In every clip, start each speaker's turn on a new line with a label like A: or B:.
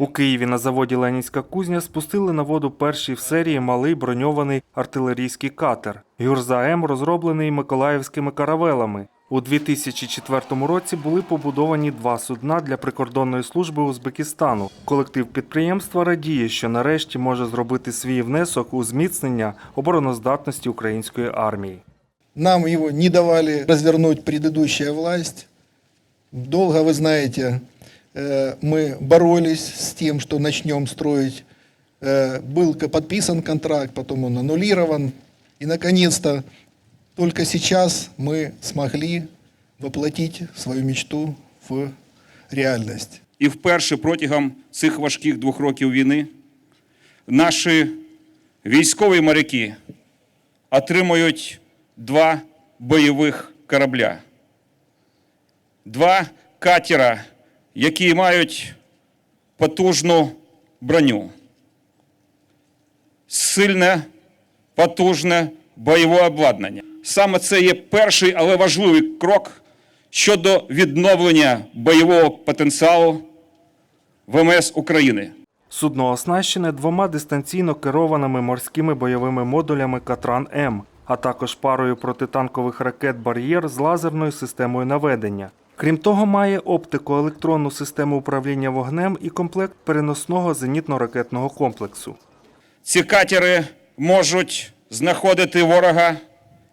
A: У Києві на заводі Ленінська кузня спустили на воду перший в серії малий броньований артилерійський катер. Гюрза М розроблений миколаївськими каравелами. У 2004 році були побудовані два судна для прикордонної служби Узбекистану. Колектив підприємства радіє, що нарешті може зробити свій внесок у зміцнення обороноздатності української армії.
B: Нам его не давали развернуть предыдущая власть. Долго, вы знаете, э, мы боролись с тем, что начнем строить. Э, Был к- подписан контракт, потом он аннулирован. И, наконец-то, только сейчас мы смогли воплотить свою мечту в реальность.
C: І вперше протягом цих важких двох років війни наші військові моряки отримують два бойових корабля, два катера, які мають потужну броню, сильне, потужне бойове обладнання. Саме це є перший, але важливий крок щодо відновлення бойового потенціалу ВМС України.
A: Судно оснащене двома дистанційно керованими морськими бойовими модулями Катран М, а також парою протитанкових ракет Бар'єр з лазерною системою наведення. Крім того, має оптико-електронну систему управління вогнем і комплект переносного зенітно-ракетного комплексу.
C: Ці катери можуть знаходити ворога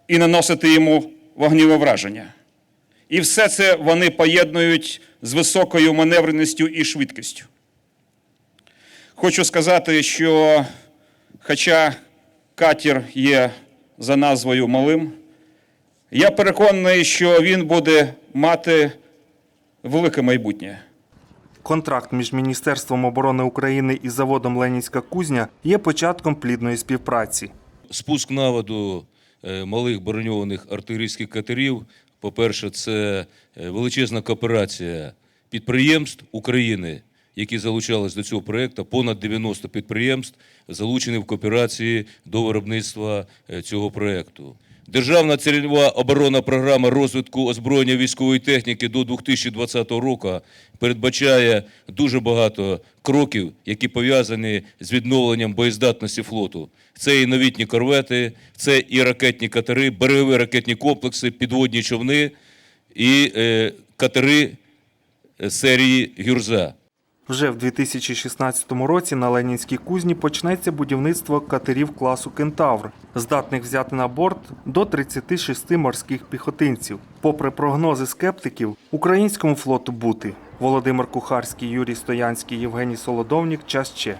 C: і наносити йому вогніве враження. І все це вони поєднують з високою маневреністю і швидкістю. Хочу сказати, що хоча катер є за назвою малим, я переконаний, що він буде мати велике майбутнє.
A: Контракт між Міністерством оборони України і заводом Ленінська кузня є початком плідної співпраці.
D: спуск на воду е, малих броньованих артилерійських катерів. По-перше, це е, величезна кооперація підприємств України, які залучались до цього проєкту. Понад 90 підприємств залучені в кооперації до виробництва е, цього проєкту. Державна цільова оборонна програма розвитку озброєння військової техніки до 2020 року передбачає дуже багато кроків, які пов'язані з відновленням боєздатності флоту. Це і новітні корвети, це і ракетні катери, берегові ракетні комплекси, підводні човни і е, катери е, серії Гюрза.
A: Вже в 2016 році на Ленінській кузні почнеться будівництво катерів класу Кентавр, здатних взяти на борт до 36 морських піхотинців. Попри прогнози скептиків, українському флоту бути. Володимир Кухарський, Юрій Стоянський, Євгеній Солодовнік. Час ще.